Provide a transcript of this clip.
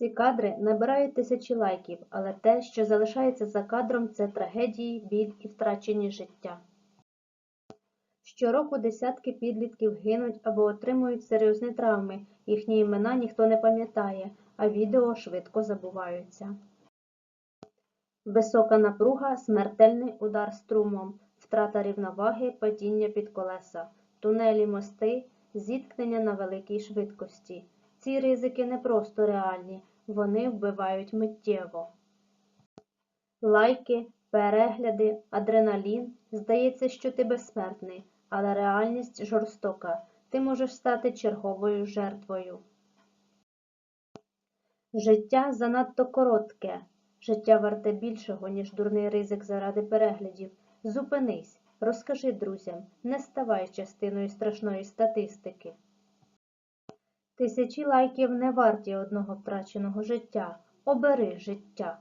Ці кадри набирають тисячі лайків, але те, що залишається за кадром, це трагедії, біль і втрачені життя. Щороку десятки підлітків гинуть або отримують серйозні травми, їхні імена ніхто не пам'ятає, а відео швидко забуваються. Висока напруга, смертельний удар струмом, втрата рівноваги, падіння під колеса, тунелі, мости, зіткнення на великій швидкості. Ці ризики не просто реальні, вони вбивають миттєво. Лайки, перегляди, адреналін. Здається, що ти безсмертний, але реальність жорстока. Ти можеш стати черговою жертвою. Життя занадто коротке. Життя варте більшого, ніж дурний ризик заради переглядів. Зупинись, розкажи друзям, не ставай частиною страшної статистики. Тисячі лайків не варті одного втраченого життя. Обери життя.